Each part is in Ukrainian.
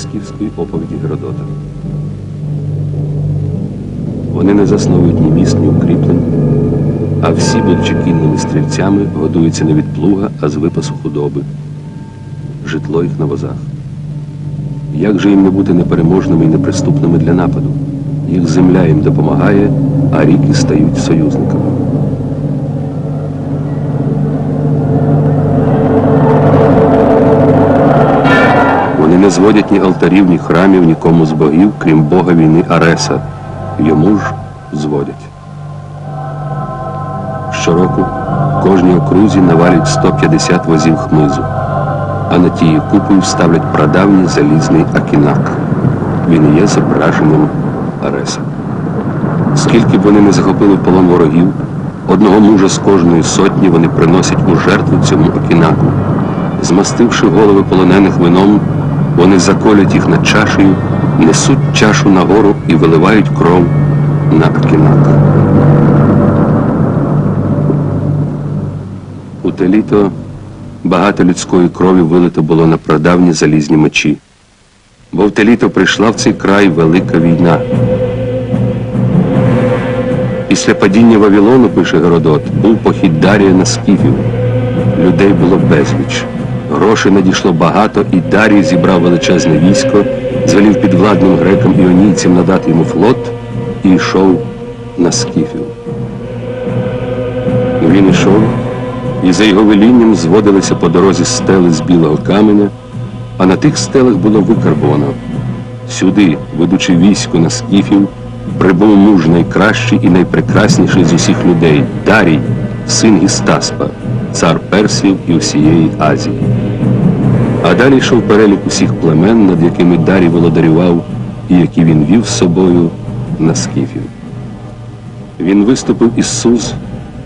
скіфської оповіді Геродота. Вони не засновують ні міст, ні укріплень, а всі, будучи кінними стрільцями, годуються не від плуга, а з випасу худоби. Житло їх на возах. Як же їм не бути непереможними і неприступними для нападу? Їх земля їм допомагає, а ріки стають союзниками. Вони зводять ні алтарів, ні храмів, нікому з богів, крім бога війни Ареса. Йому ж зводять. Щороку кожній окрузі навалять 150 возів хмизу, а на тією купою ставлять прадавній залізний акінак. Він є зображенням Ареса. Скільки б вони не захопили полон ворогів, одного мужа з кожної сотні вони приносять у жертву цьому окінаку. Змастивши голови полонених вином, вони заколять їх над чашею, несуть чашу нагору і виливають кров на акінак. У те літо багато людської крові вилито було на прадавні залізні мечі. Бо в те літо прийшла в цей край велика війна. Після падіння Вавилону, пише Геродот, був похід Дарія на скіфів. Людей було безліч. Грошей надійшло багато, і Дарій зібрав величезне військо, звелів підвладним грекам іонійцям надати йому флот і йшов на скіфів. Він йшов, і за його велінням зводилися по дорозі стели з білого каменя, а на тих стелах було викарбовано. Сюди, ведучи військо на скіфів, прибув муж найкращий і найпрекрасніший з усіх людей Дарій, син Істаспа, цар Персів і усієї Азії. А далі йшов перелік усіх племен, над якими Дарій володарював, і які він вів з собою на скіфів. Він виступив із Суз,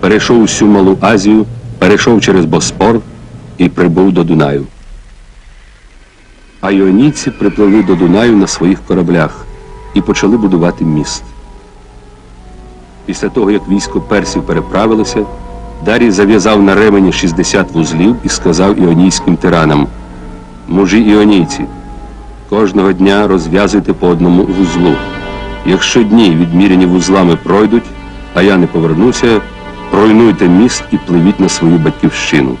перейшов усю Малу Азію, перейшов через Боспор і прибув до Дунаю. А іонійці припливли до Дунаю на своїх кораблях і почали будувати міст. Після того, як військо персів переправилося, Дарій зав'язав на ремені 60 вузлів і сказав іонійським тиранам Мужі іонійці, кожного дня розв'язуйте по одному вузлу. Якщо дні, відміряні вузлами, пройдуть, а я не повернуся, руйнуйте міст і пливіть на свою батьківщину.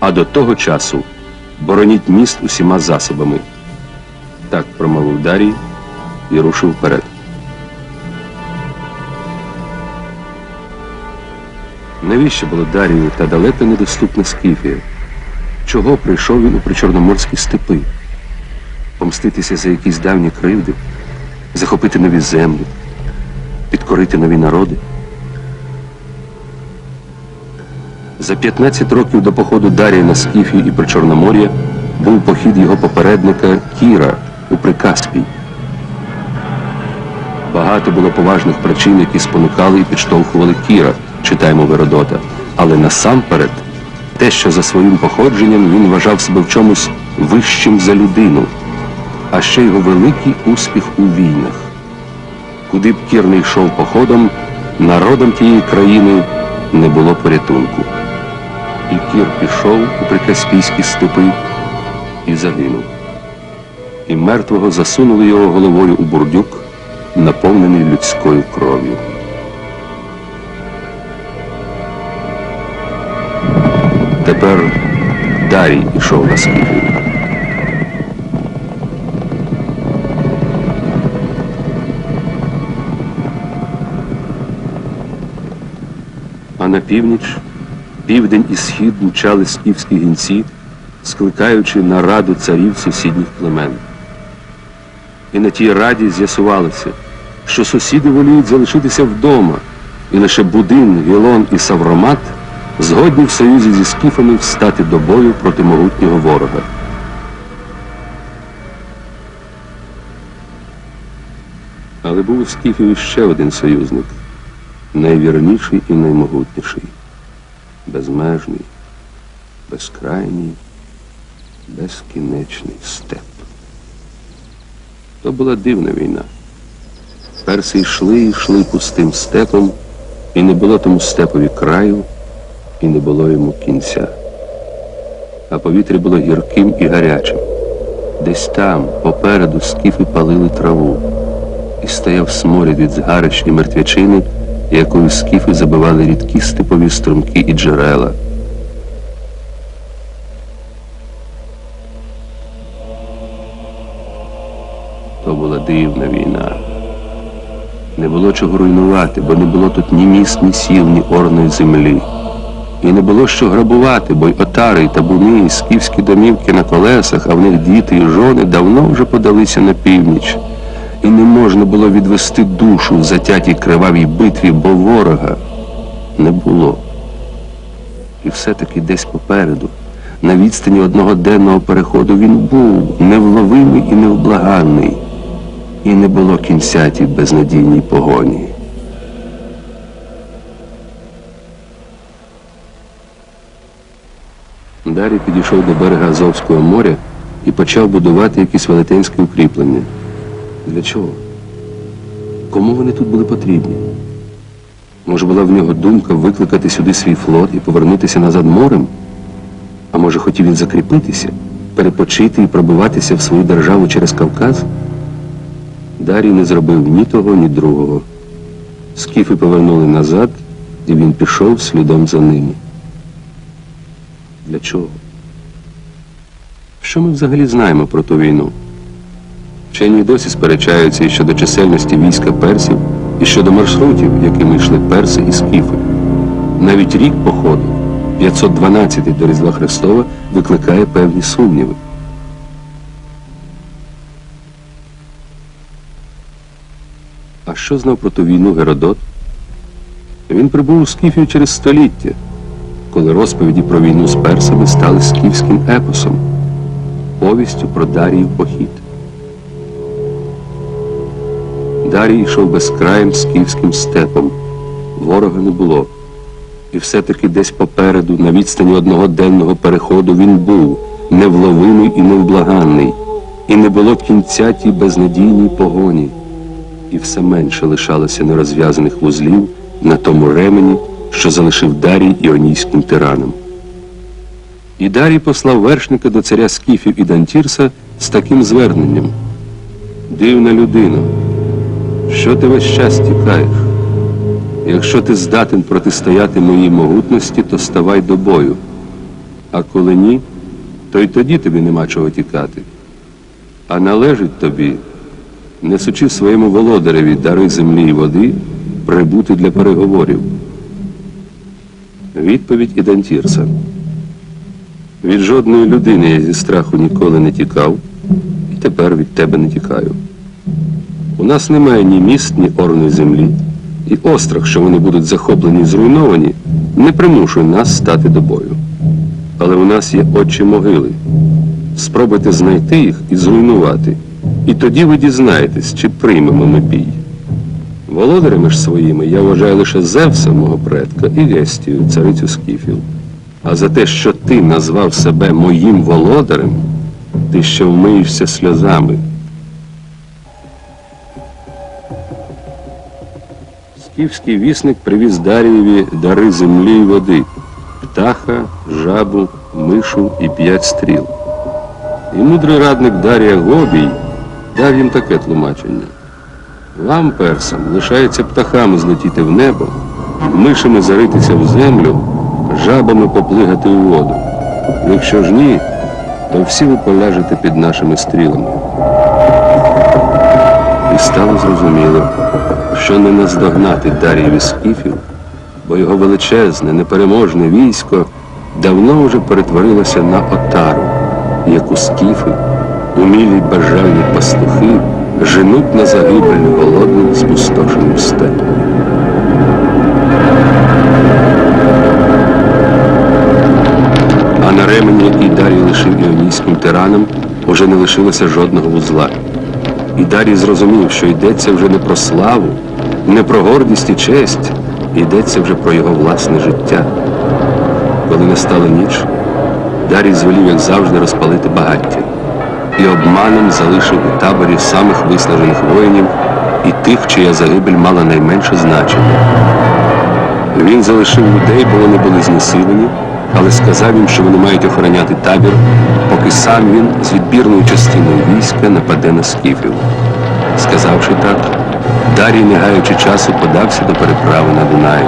А до того часу бороніть міст усіма засобами. Так промовив Дарій і рушив вперед. Навіщо було Дарію та далеко недоступна Скіфія? Чого прийшов він у причорноморські степи? Помститися за якісь давні кривди, захопити нові землі, підкорити нові народи? За 15 років до походу Дарія на Скіфію і Причорномор'я був похід його попередника Кіра у Прикаспій. Багато було поважних причин, які спонукали і підштовхували Кіра, читаємо Веродота. Але насамперед, те, що за своїм походженням він вважав себе в чомусь вищим за людину, а ще його великий успіх у війнах. Куди б Кір не йшов походом, народом тієї країни не було порятунку. І Кір пішов у прикаспійські степи і загинув. І мертвого засунули його головою у бурдюк, наповнений людською кров'ю. Тепер Дарій ішов на скіфію. А на північ, південь і схід мчали скіфські гінці, скликаючи на раду царів сусідніх племен. І на тій раді з'ясувалося, що сусіди воліють залишитися вдома, і лише Будин, Вілон і Савромат згодні в союзі зі скіфами встати до бою проти могутнього ворога. Але був у скіфів ще один союзник, найвірніший і наймогутніший, безмежний, безкрайній, безкінечний степ. То була дивна війна. Перси йшли йшли пустим степом, і не було тому степові краю, і не було йому кінця. А повітря було гірким і гарячим. Десь там, попереду, скіфи палили траву, і стояв сморід від згарищ мертвячини, якою скіфи забивали рідкі степові струмки і джерела. То була дивна війна. Не було чого руйнувати, бо не було тут ні міст, ні сіл, ні орної землі. І не було що грабувати, бо й отари, й табуни, і скіфські домівки на колесах, а в них діти і жони давно вже подалися на північ. І не можна було відвести душу в затятій кривавій битві, бо ворога не було. І все-таки десь попереду, на відстані одного денного переходу, він був невловимий і невблаганний. І не було кінця тій безнадійній погоні. Далі підійшов до берега Азовського моря і почав будувати якісь велетенські укріплення. Для чого? Кому вони тут були потрібні? Може, була в нього думка викликати сюди свій флот і повернутися назад морем? А може, хотів він закріпитися, перепочити і пробиватися в свою державу через Кавказ? Дарій не зробив ні того, ні другого. Скіфи повернули назад, і він пішов слідом за ними. Для чого? Що ми взагалі знаємо про ту війну? Вчені досі сперечаються і щодо чисельності війська персів, і щодо маршрутів, якими йшли перси і скіфи. Навіть рік походу, 512 до Різдва Христова, викликає певні сумніви. А що знав про ту війну Геродот? Він прибув у Скіфію через століття, коли розповіді про війну з персами стали скіфським епосом, повістю про Даріїв похід. Дарій йшов безкраєм скіфським степом. Ворога не було. І все-таки десь попереду, на відстані одного денного переходу, він був невловимий і невблаганний, і не було кінця тій безнадійній погоні і все менше лишалося нерозв'язаних вузлів на тому ремені, що залишив Дарій іонійським тиранам. І Дарій послав вершника до царя Скіфів і Дантірса з таким зверненням. Дивна людина, що ти весь час тікаєш? Якщо ти здатен протистояти моїй могутності, то ставай до бою. А коли ні, то й тоді тобі нема чого тікати. А належить тобі несучи своєму володареві дари землі і води, прибути для переговорів. Відповідь Ідантірса. Від жодної людини я зі страху ніколи не тікав, і тепер від тебе не тікаю. У нас немає ні міст, ні орної землі, і острах, що вони будуть захоплені і зруйновані, не примушує нас стати до бою. Але у нас є очі могили. Спробуйте знайти їх і зруйнувати. І тоді ви дізнаєтесь, чи приймемо ми бій. Володарями ж своїми я вважаю лише Зевса, мого предка, і Гестію, царицю Скіфів. А за те, що ти назвав себе моїм володарем, ти ще вмиєшся сльозами. Скіфський вісник привіз Дарієві дари землі й води, птаха, жабу, мишу і п'ять стріл. І мудрий радник Дарія Гобій дав їм таке тлумачення. Вам, персам, лишається птахами злетіти в небо, мишами заритися в землю, жабами поплигати у воду. Якщо ж ні, то всі ви поляжете під нашими стрілами. І стало зрозуміло, що не наздогнати Дар'єві скіфів, бо його величезне, непереможне військо давно вже перетворилося на отару, яку скіфи, умілі бажальні пастухи, женуть на загибель голодним спустошеним степом. А на ремені, який Дарій лишив іонійським тиранам, уже не лишилося жодного вузла. І Дарій зрозумів, що йдеться вже не про славу, не про гордість і честь, йдеться вже про його власне життя. Коли настала ніч, Дарій звелів, як завжди, розпалити багаття і обманом залишив у таборі самих виснажених воїнів і тих, чия загибель мала найменше значення. Він залишив людей, бо вони були знесилені, але сказав їм, що вони мають охороняти табір, поки сам він з відбірною частиною війська нападе на скіфів. Сказавши так, Дарій, не гаючи часу, подався до переправи на Дунаї.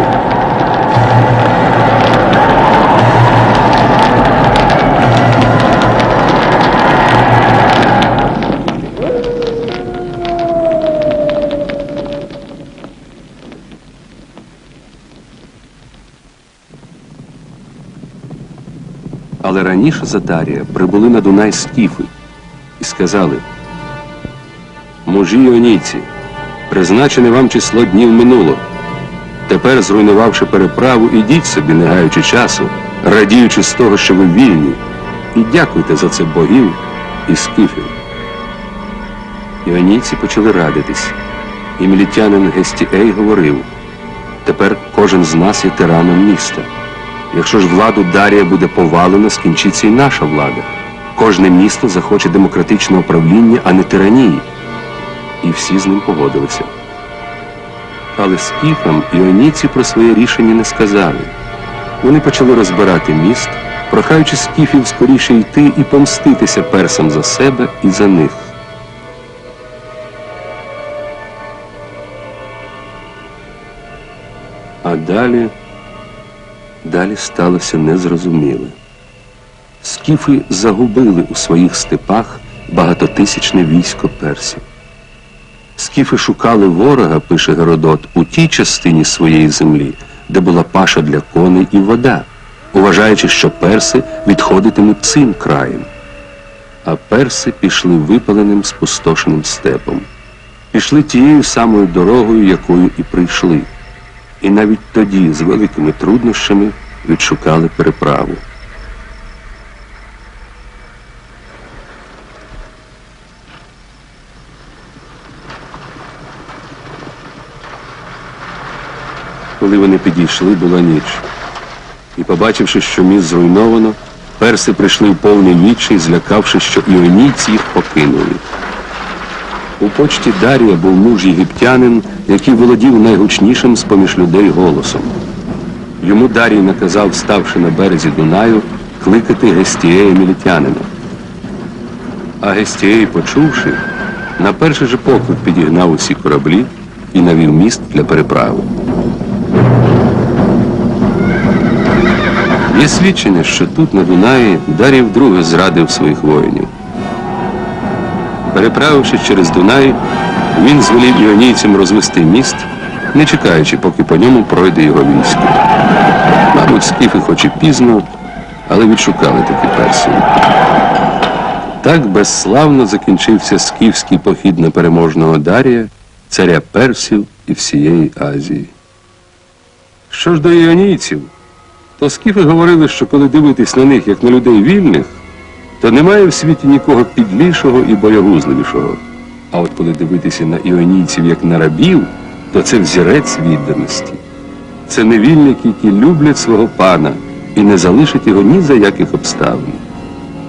Але раніше за Дарія прибули на Дунай скіфи і сказали Мужі Іонійці, призначене вам число днів минуло. Тепер, зруйнувавши переправу, ідіть собі, не гаючи часу, радіючи з того, що ви вільні, і дякуйте за це богів і скіфів. Іонійці почали радитись, і мілітянин Гестіей говорив тепер кожен з нас є тираном міста. Якщо ж владу Дарія буде повалено, скінчиться і наша влада. Кожне місто захоче демократичного правління, а не тиранії. І всі з ним погодилися. Але скіфам іоніці про своє рішення не сказали. Вони почали розбирати міст, прохаючи скіфів скоріше йти і помститися персам за себе і за них. А далі, далі сталося незрозуміле. Скіфи загубили у своїх степах багатотисячне військо персів. Скіфи шукали ворога, пише Геродот, у тій частині своєї землі, де була паша для коней і вода, уважаючи, що перси відходитимуть цим краєм. А перси пішли випаленим спустошеним степом, пішли тією самою дорогою, якою і прийшли. І навіть тоді з великими труднощами відшукали переправу. Коли вони підійшли, була ніч. І, побачивши, що міст зруйновано, перси прийшли в повний відчай, злякавши, що іонійці їх покинули. У почті Дарія був муж єгиптянин, який володів найгучнішим з поміж людей голосом. Йому Дарій наказав, ставши на березі Дунаю, кликати Гестієя мілітянина. А Гестієй, почувши, на перший же поклик підігнав усі кораблі і навів міст для переправи. Є свідчення, що тут, на Дунаї, Дарій вдруге зрадив своїх воїнів. Переправивши через Дунай, він звелів іонійцям розвести міст, не чекаючи, поки по ньому пройде його військо. Мабуть, скіфи хоч і пізно, але відшукали такі персії. Так безславно закінчився скіфський похід на переможного Дарія, царя персів і всієї Азії. Що ж до іонійців, то скіфи говорили, що коли дивитись на них як на людей вільних, то немає в світі нікого підлішого і боягузливішого. А от коли дивитися на іонійців як на рабів, то це взірець відданості. Це невільники, які люблять свого пана і не залишать його ні за яких обставин.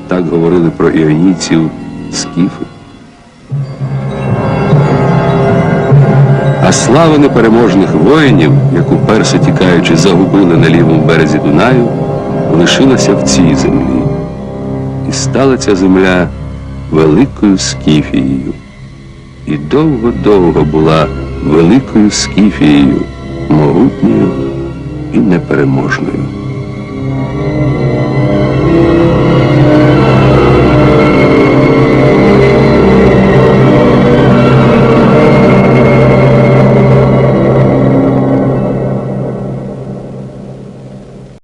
Так говорили про іонійців скіфи. А слава непереможних воїнів, яку перси тікаючи загубили на лівому березі Дунаю, лишилася в цій землі. Стала ця земля великою Скіфією. І довго-довго була великою Скіфією, могутньою і непереможною.